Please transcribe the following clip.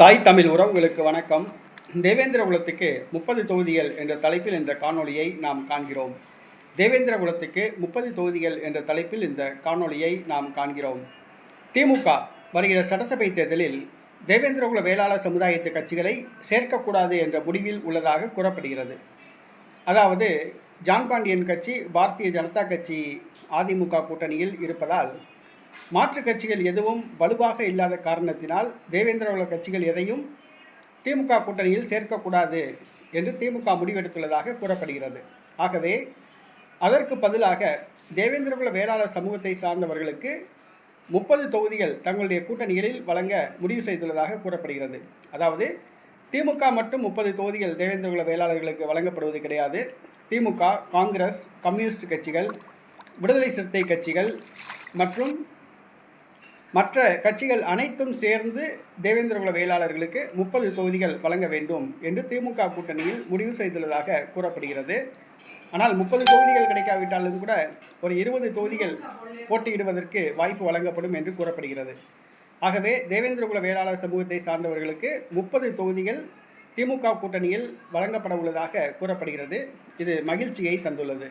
தாய் தமிழ் உறவுகளுக்கு வணக்கம். தேவேந்திர குலத்துக்கு முப்பது தொகுதிகள் என்ற தலைப்பில் இந்த காணொளியை நாம் காண்கிறோம். தேவேந்திர குலத்துக்கு முப்பது தொகுதிகள் என்ற தலைப்பில் இந்த காணொளியை நாம் காண்கிறோம். திமுக வருகிற சட்டசபை தேர்தலில் தேவேந்திரகுல வேளாளர் சமுதாயத்து கட்சிகளை சேர்க்கக்கூடாது என்ற முடிவில் உள்ளதாக கூறப்படுகிறது. அதாவது ஜான் பாண்டியன் கட்சி பாரதிய ஜனதா கட்சி அதிமுக கூட்டணியில் இருப்பதால் மாற்று கட்சிகள் எதுவும் வலுவாக இல்லாத காரணத்தினால் தேவேந்திரகுல கட்சிகள் எதையும் திமுக கூட்டணியில் சேர்க்கக்கூடாது என்று திமுக முடிவெடுத்துள்ளதாக கூறப்படுகிறது. ஆகவே அதற்கு பதிலாக தேவேந்திரகுல வேளாளர் சமூகத்தை சார்ந்தவர்களுக்கு முப்பது தொகுதிகள் தங்களுடைய கூட்டணிகளில் வழங்க முடிவு செய்துள்ளதாக கூறப்படுகிறது. அதாவது திமுக மட்டும் முப்பது தொகுதிகள் தேவேந்திரகுல வேளாளர்களுக்கு வழங்கப்படுவது கிடையாது. திமுக காங்கிரஸ் கம்யூனிஸ்ட் கட்சிகள் விடுதலை சிறுத்தை கட்சிகள் மற்றும் மற்ற கட்சிகள் அனைத்தும் சேர்ந்து தேவேந்திரகுல வேளாளர்களுக்கு முப்பது தொகுதிகள் வழங்க வேண்டும் என்று திமுக கூட்டணியில் முடிவு செய்துள்ளதாக கூறப்படுகிறது. ஆனால் முப்பது தொகுதிகள் கிடைக்காவிட்டாலும் கூட ஒரு இருபது தொகுதிகள் போட்டியிடுவதற்கு வாய்ப்பு வழங்கப்படும் என்று கூறப்படுகிறது. ஆகவே தேவேந்திரகுல வேளாளர் சமூகத்தை சார்ந்தவர்களுக்கு முப்பது தொகுதிகள் திமுக கூட்டணியில் வழங்கப்பட உள்ளதாக கூறப்படுகிறது. இது மகிழ்ச்சியை தந்துள்ளது.